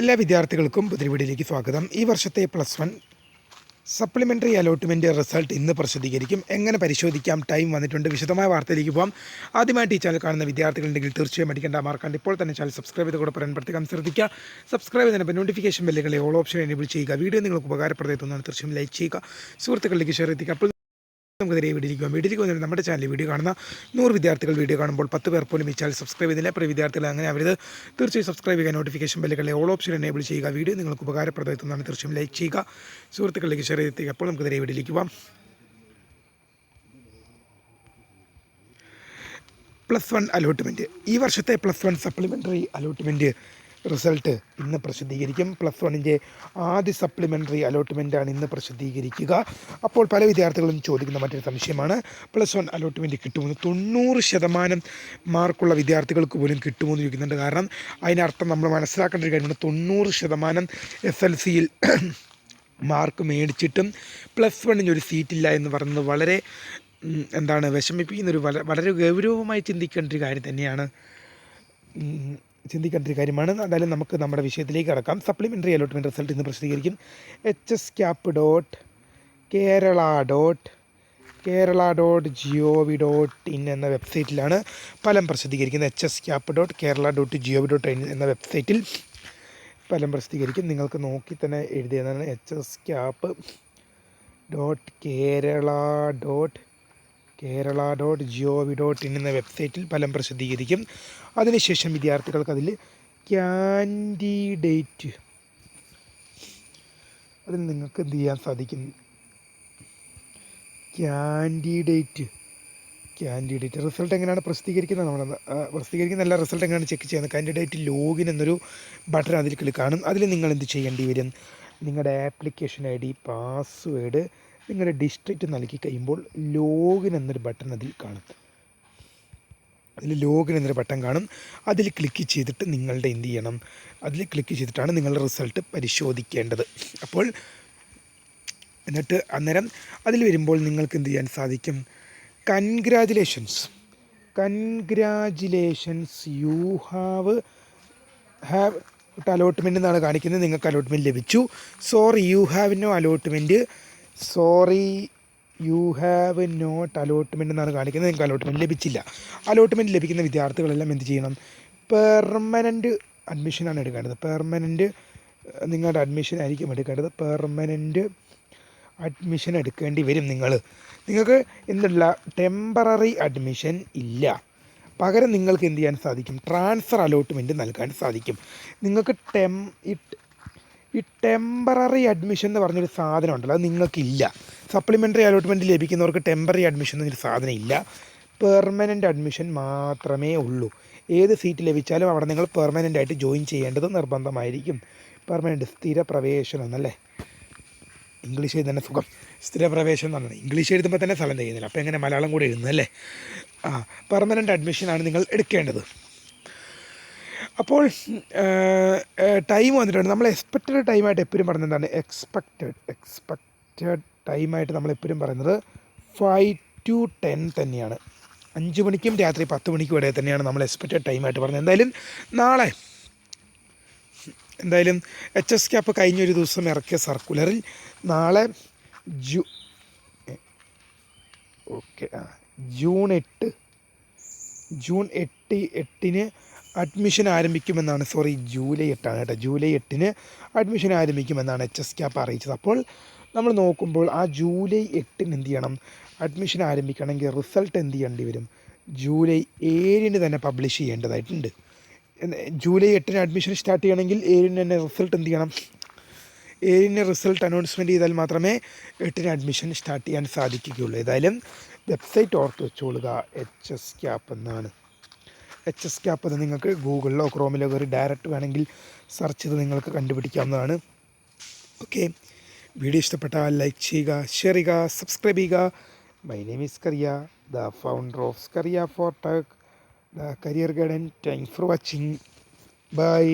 എല്ലാ വിദ്യാർത്ഥികൾക്കും പുതിരിവീടിലേക്ക് സ്വാഗതം. ഈ വർഷത്തെ plus one supplementary allotment result ഇന്ന് പ്രസിദ്ധീകരിക്കും. എങ്ങനെ പരിശോധിക്കാം? ടൈം വന്നിട്ടുണ്ട്. വിശദമായ വാർത്തയിലേക്ക് പോകാം ആദ്യമായിട്ട് ഈ ചാനൽ കാണുന്ന വിദ്യാർത്ഥികളുണ്ടെങ്കിൽ തീർച്ചയായും അടിക്കേണ്ട മാർക്കാണ്ട് ഇപ്പോൾ തന്നെ ചാനൽ സബ്സ്ക്രൈബ് ചെയ്ത് പറയാൻ പ്രത്യേകം ശ്രദ്ധിക്കുക. സബ്സ്ക്രൈബ് ചെയ്യുന്ന നോട്ടിഫിക്കേഷൻ ബെല്ലുകളെ ഓൾ ഓപ്ഷൻ എനേബിൾ ചെയ്യുക. വീഡിയോ നിങ്ങൾക്ക് ഉപകാരപ്രദമായിട്ടുണ്ടെന്ന് തീർച്ചയായും ലൈക്ക് ചെയ്യുക. സുഹൃത്തുക്കളിലേക്ക് ഷെയർ എത്തിക്കുക. അപ്പോൾ നമുക്ക് നേരെ വീഡിയോയിലേക്ക് പോകാം വീഡിയോയിലേക്ക് വന്നിട്ട് നമ്മുടെ ചാനലിൽ വീഡിയോ കാണുന്ന നൂറ് വിദ്യാർത്ഥികൾ വീഡിയോ കാണുമ്പോൾ പത്ത് പേർ പോലും ഈ സബ്സ്ക്രൈബ് ചെയ്തില്ല പ്രിയ വിദ്യാർത്ഥികൾ അങ്ങനെ അവരത് തീർച്ചയായും സബ്സ്ക്രൈബ് ചെയ്യുക നോട്ടിഫിക്കേഷൻ ബെല്ലുകളെ ഓൾ ഓപ്ഷൻ എനേബിൾ ചെയ്യുക. വീഡിയോ നിങ്ങൾക്ക് ഉപകാരപ്രദമായിട്ടുണ്ടെന്ന് തീർച്ചയായും ലൈക്ക് ചെയ്യുക സുഹൃത്തുക്കളിലേക്ക് ഷെയർ ചെയ്തെത്തിക്കുക അപ്പോൾ നമുക്ക് നേരെ വീഡിയോയിലേക്ക് പോകാം പ്ലസ് വൺ അലോട്ട്മെന്റ് ഈ വർഷത്തെ plus one supplementary allotment result ഇന്ന് പ്രസിദ്ധീകരിക്കും. പ്ലസ് വണ്ണിന്റെ ആദ്യ സപ്ലിമെന്ററി അലോട്ട്മെന്റാണ് ഇന്ന് പ്രസിദ്ധീകരിക്കുക. അപ്പോൾ പല വിദ്യാർത്ഥികളും ചോദിക്കുന്ന മറ്റൊരു സംശയമാണ്. പ്ലസ് വൺ അലോട്ട്മെന്റ് കിട്ടുമെന്ന് തൊണ്ണൂറ് ശതമാനം മാർക്കുള്ള വിദ്യാർത്ഥികൾക്ക് പോലും കിട്ടുമെന്ന് ചോദിക്കുന്നുണ്ട്. കാരണം അതിനർത്ഥം നമ്മൾ മനസ്സിലാക്കേണ്ട ഒരു കാര്യമാണ്. തൊണ്ണൂറ് ശതമാനം എസ് എൽ സിയിൽ മാർക്ക് മേടിച്ചിട്ടും പ്ലസ് വണ്ണിന് ഒരു സീറ്റില്ല എന്ന് പറയുന്നത് വളരെ എന്താണ് വിഷമിപ്പിക്കുന്ന ഒരു വളരെ ഗൗരവമായി ചിന്തിക്കേണ്ട ഒരു കാര്യം തന്നെയാണ്. ചിന്തിക്കേണ്ട ഒരു കാര്യമാണ്. എന്തായാലും നമുക്ക് നമ്മുടെ വിഷയത്തിലേക്ക് കടക്കാം. സപ്ലിമെന്ററി അലോട്ട്മെന്റ് റിസൾട്ട് ഇന്ന് പ്രസിദ്ധീകരിക്കും. H S cap dot Kerala dot Kerala dot V dot in എന്ന വെബ്സൈറ്റിലാണ് ഫലം പ്രസിദ്ധീകരിക്കുന്നത്. H S cap dot Kerala dot V dot in എന്ന വെബ്സൈറ്റിൽ ഫലം പ്രസിദ്ധീകരിക്കും. നിങ്ങൾക്ക് നോക്കി തന്നെ എഴുതിയതാണ്. H S cap dot Kerala dot Kerala dot GO V dot in എന്ന വെബ്സൈറ്റിൽ ഫലം പ്രസിദ്ധീകരിക്കും. അതിനുശേഷം വിദ്യാർത്ഥികൾക്ക് അതിൽ ക്യാൻഡിഡേറ്റ് അതിൽ നിങ്ങൾക്ക് എന്ത് ചെയ്യാൻ സാധിക്കും? ക്യാൻഡിഡേറ്റ് ക്യാൻഡിഡേറ്റ് റിസൾട്ട് എങ്ങനെയാണ് പ്രസിദ്ധീകരിക്കുന്നത്? നമ്മൾ പ്രസിദ്ധീകരിക്കുന്ന എല്ലാ റിസൾട്ട് എങ്ങനെയാണ് ചെക്ക് ചെയ്യുന്നത്? കാൻഡിഡേറ്റ് ലോഗിൻ എന്നൊരു ബട്ടൺ അതിൽ ക്ലിക്ക് കാണും. അതിൽ നിങ്ങൾ എന്ത് ചെയ്യേണ്ടി വരും? നിങ്ങളുടെ ആപ്ലിക്കേഷൻ ഐ ഡി പാസ്വേഡ് നിങ്ങളുടെ ഡിസ്ട്രിക്റ്റ് നൽകി കഴിയുമ്പോൾ ലോഗിൻ എന്നൊരു ബട്ടൺ അതിൽ കാണും. അതിൽ ലോഗിൻ എന്നൊരു ബട്ടൺ കാണും. അതിൽ ക്ലിക്ക് ചെയ്തിട്ട് നിങ്ങളുടെ എന്ത് ചെയ്യണം? അതിൽ ക്ലിക്ക് ചെയ്തിട്ടാണ് നിങ്ങളുടെ റിസൾട്ട് പരിശോധിക്കേണ്ടത്. അപ്പോൾ എന്നിട്ട് അന്നേരം അതിൽ വരുമ്പോൾ നിങ്ങൾക്ക് എന്ത് ചെയ്യാൻ സാധിക്കും? Congratulations congratulations you have have allotment എന്നാണ് കാണിക്കുന്നത്. നിങ്ങൾക്ക് അലോട്ട്മെന്റ് ലഭിച്ചു. Sorry you have no allotment sorry you have not allotment എന്നാണ് കാണിക്കുന്നത്. നിങ്ങൾക്ക് അലോട്ട്മെന്റ് ലഭിച്ചില്ല. അലോട്ട്മെന്റ് ലഭിക്കുന്ന വിദ്യാർത്ഥികളെല്ലാം എന്ത് ചെയ്യണം? പെർമനന്റ് അഡ്മിഷനാണ് എടുക്കേണ്ടത്. പെർമനന്റ് നിങ്ങളുടെ അഡ്മിഷൻ ആയിരിക്കും എടുക്കേണ്ടത്. പെർമനന്റ് അഡ്മിഷൻ എടുക്കേണ്ടി വരും നിങ്ങൾ. നിങ്ങൾക്ക് എന്തുള്ള ടെമ്പററി അഡ്മിഷൻ ഇല്ല. പകരം നിങ്ങൾക്ക് എന്ത് ചെയ്യാൻ സാധിക്കും? ട്രാൻസ്ഫർ അലോട്ട്മെന്റ് നൽകാൻ സാധിക്കും. നിങ്ങൾക്ക് ടെം ഈ ടെമ്പററി അഡ്മിഷൻ എന്ന് പറഞ്ഞൊരു സാധനം ഉണ്ടല്ലോ അത് നിങ്ങൾക്കില്ല. സപ്ലിമെന്ററി അലോട്ട്മെന്റ് ലഭിക്കുന്നവർക്ക് ടെമ്പററി അഡ്മിഷൻ എന്നൊരു സാധനം ഇല്ല പെർമനന്റ് അഡ്മിഷൻ മാത്രമേ ഉള്ളൂ. ഏത് സീറ്റ് ലഭിച്ചാലും അവിടെ നിങ്ങൾ പെർമനന്റ് ആയിട്ട് ജോയിൻ ചെയ്യേണ്ടത് നിർബന്ധമായിരിക്കും. പെർമനന്റ് സ്ഥിര പ്രവേശനം എന്നല്ലേ? ഇംഗ്ലീഷ് എഴുതുന്ന സുഖം. സ്ഥിരപ്രവേശനം പറഞ്ഞത് ഇംഗ്ലീഷ് എഴുതുമ്പോൾ തന്നെ സ്ഥലം ചെയ്യുന്നില്ല അപ്പോൾ എങ്ങനെ മലയാളം കൂടെ എഴുതുന്നല്ലേ ആ പെർമനന്റ് അഡ്മിഷനാണ് നിങ്ങൾ എടുക്കേണ്ടത്. അപ്പോൾ ടൈം വന്നിട്ടുണ്ട്. നമ്മൾ എക്സ്പെക്റ്റഡ് ടൈമായിട്ട് എപ്പോഴും പറയുന്നത് എന്താണ്? എക്സ്പെക്റ്റഡ് എക്സ്പെക്റ്റഡ് ടൈമായിട്ട് നമ്മൾ എപ്പോഴും പറയുന്നത് ഫൈവ് ടു ടെൻ തന്നെയാണ്. അഞ്ച് മണിക്കും രാത്രി പത്ത് മണിക്കും ഇടയിൽ തന്നെയാണ് നമ്മൾ എക്സ്പെക്റ്റഡ് ടൈമായിട്ട് പറഞ്ഞത്. എന്തായാലും നാളെ എന്തായാലും എച്ച് എസ് ക്യാപ്പ് കഴിഞ്ഞൊരു ദിവസം ഇറക്കിയ സർക്കുലറിൽ നാളെ ജൂ ഓക്കെ ആ ജൂൺ എട്ട് ജൂൺ എട്ട് എട്ടിന് അഡ്മിഷൻ ആരംഭിക്കുമെന്നാണ് സോറി ജൂലൈ എട്ടാണ് കേട്ടോ. ജൂലൈ എട്ടിന് അഡ്മിഷൻ ആരംഭിക്കുമെന്നാണ് എച്ച് എസ് ക്യാപ്പ് അറിയിച്ചത്. അപ്പോൾ നമ്മൾ നോക്കുമ്പോൾ ആ ജൂലൈ എട്ടിന് എന്ത് ചെയ്യണം? അഡ്മിഷൻ ആരംഭിക്കണമെങ്കിൽ റിസൾട്ട് എന്ത് ചെയ്യേണ്ടി വരും? ജൂലൈ ഏഴിന് തന്നെ പബ്ലിഷ് ചെയ്യേണ്ടതായിട്ടുണ്ട്. ജൂലൈ എട്ടിന് അഡ്മിഷൻ സ്റ്റാർട്ട് ചെയ്യണമെങ്കിൽ ഏഴിന് തന്നെ റിസൾട്ട് എന്ത് ചെയ്യണം? ഏഴിന് റിസൾട്ട് അനൗൺസ്മെന്റ് ചെയ്താൽ മാത്രമേ എട്ടിന് അഡ്മിഷൻ സ്റ്റാർട്ട് ചെയ്യാൻ സാധിക്കുകയുള്ളൂ. ഏതായാലും വെബ്സൈറ്റ് ഓർത്ത് വെച്ചോളുക. എച്ച് എസ് ക്യാപ്പ് എന്നാണ്. എച്ച് എസ് ക്യാപ്പ് എന്ന് നിങ്ങൾക്ക് ഗൂഗിളിലോ ക്രോമിലോ കയറി ഡയറക്റ്റ് വേണമെങ്കിൽ സെർച്ച് ചെയ്ത് നിങ്ങൾക്ക് കണ്ടുപിടിക്കാവുന്നതാണ്. ഓക്കെ വീഡിയോ ഇഷ്ടപ്പെട്ടാൽ ലൈക്ക് ചെയ്യുക ഷെയർ ചെയ്യുക സബ്സ്ക്രൈബ് ചെയ്യുക. My name is Kariya the founder of Kariya for tech the career guidance thanks for watching bye